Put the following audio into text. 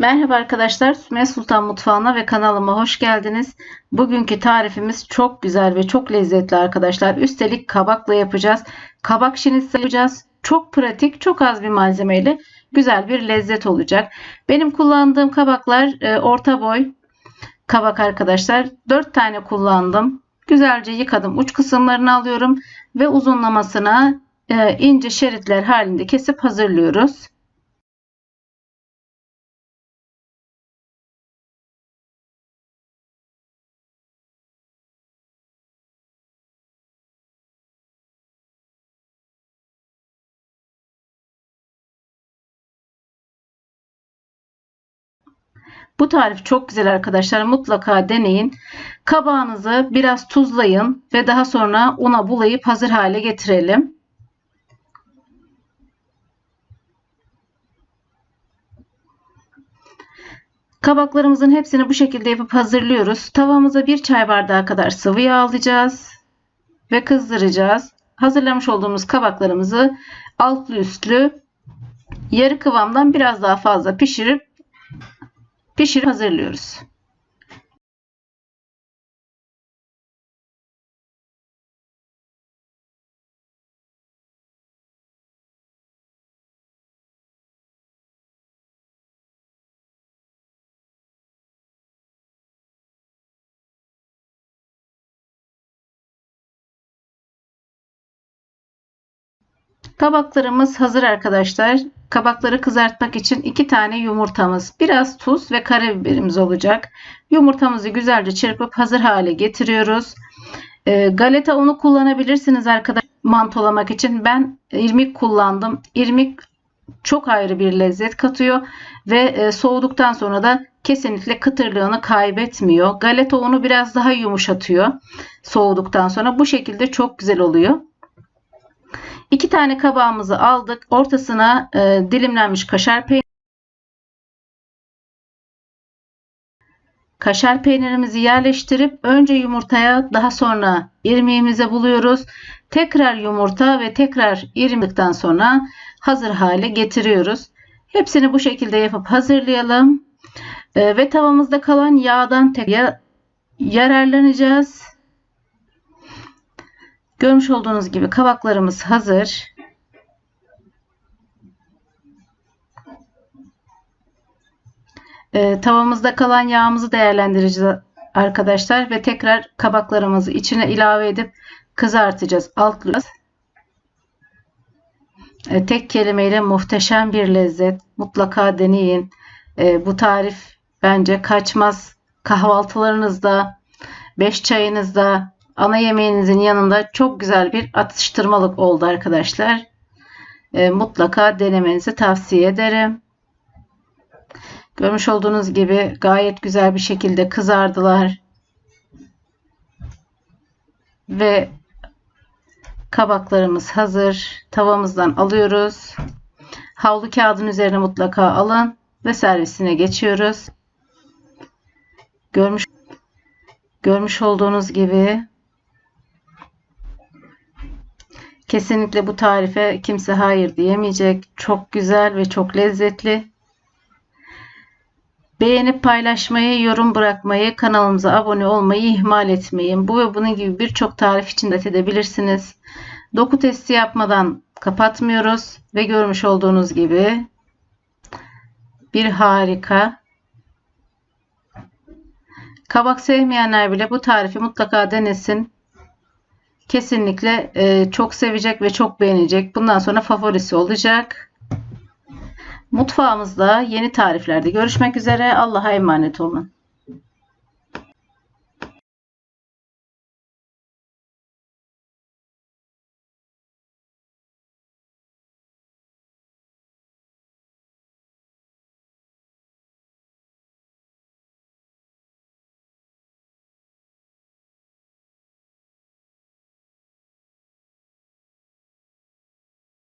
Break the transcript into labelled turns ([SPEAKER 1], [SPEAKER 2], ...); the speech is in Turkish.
[SPEAKER 1] Merhaba arkadaşlar, Sümeyye Sultan Mutfağı'na ve kanalıma hoş geldiniz. Bugünkü tarifimiz çok güzel ve çok lezzetli arkadaşlar. Üstelik kabakla yapacağız. Kabak şinitsi yapacağız. Çok pratik, çok az bir malzemeyle güzel bir lezzet olacak. Benim kullandığım kabaklar e, orta boy kabak arkadaşlar. 4 tane kullandım. Güzelce yıkadım. Uç kısımlarını alıyorum ve uzunlamasına e, ince şeritler halinde kesip hazırlıyoruz. Bu tarif çok güzel arkadaşlar. Mutlaka deneyin. Kabağınızı biraz tuzlayın ve daha sonra una bulayıp hazır hale getirelim. Kabaklarımızın hepsini bu şekilde yapıp hazırlıyoruz. Tavamıza bir çay bardağı kadar sıvı yağ alacağız ve kızdıracağız. Hazırlamış olduğumuz kabaklarımızı altlı üstlü yarı kıvamdan biraz daha fazla pişirip pişir hazırlıyoruz. Kabaklarımız hazır arkadaşlar. Kabakları kızartmak için iki tane yumurtamız, biraz tuz ve karabiberimiz olacak. Yumurtamızı güzelce çırpıp hazır hale getiriyoruz. E, galeta unu kullanabilirsiniz arkadaşlar mantolamak için. Ben irmik kullandım. İrmik çok ayrı bir lezzet katıyor ve e, soğuduktan sonra da kesinlikle kıtırlığını kaybetmiyor. Galeta unu biraz daha yumuşatıyor soğuduktan sonra. Bu şekilde çok güzel oluyor. İki tane kabağımızı aldık. Ortasına e, dilimlenmiş kaşar peyniri Kaşar peynirimizi yerleştirip önce yumurtaya daha sonra irmiğimize buluyoruz. Tekrar yumurta ve tekrar irmikten sonra hazır hale getiriyoruz. Hepsini bu şekilde yapıp hazırlayalım. E, ve tavamızda kalan yağdan tekrar yararlanacağız. Görmüş olduğunuz gibi kabaklarımız hazır. Ee, tavamızda kalan yağımızı değerlendireceğiz arkadaşlar ve tekrar kabaklarımızı içine ilave edip kızartacağız. Altlayacağız. Ee, tek kelimeyle muhteşem bir lezzet. Mutlaka deneyin. Ee, bu tarif bence kaçmaz. Kahvaltılarınızda, beş çayınızda, ana yemeğinizin yanında çok güzel bir atıştırmalık oldu arkadaşlar. E, mutlaka denemenizi tavsiye ederim. Görmüş olduğunuz gibi gayet güzel bir şekilde kızardılar. Ve kabaklarımız hazır. Tavamızdan alıyoruz. Havlu kağıdın üzerine mutlaka alın ve servisine geçiyoruz. Görmüş görmüş olduğunuz gibi Kesinlikle bu tarife kimse hayır diyemeyecek. Çok güzel ve çok lezzetli. Beğenip paylaşmayı, yorum bırakmayı, kanalımıza abone olmayı ihmal etmeyin. Bu ve bunun gibi birçok tarif için de edebilirsiniz. Doku testi yapmadan kapatmıyoruz ve görmüş olduğunuz gibi bir harika. Kabak sevmeyenler bile bu tarifi mutlaka denesin kesinlikle e, çok sevecek ve çok beğenecek. Bundan sonra favorisi olacak. Mutfağımızda yeni tariflerde görüşmek üzere. Allah'a emanet olun.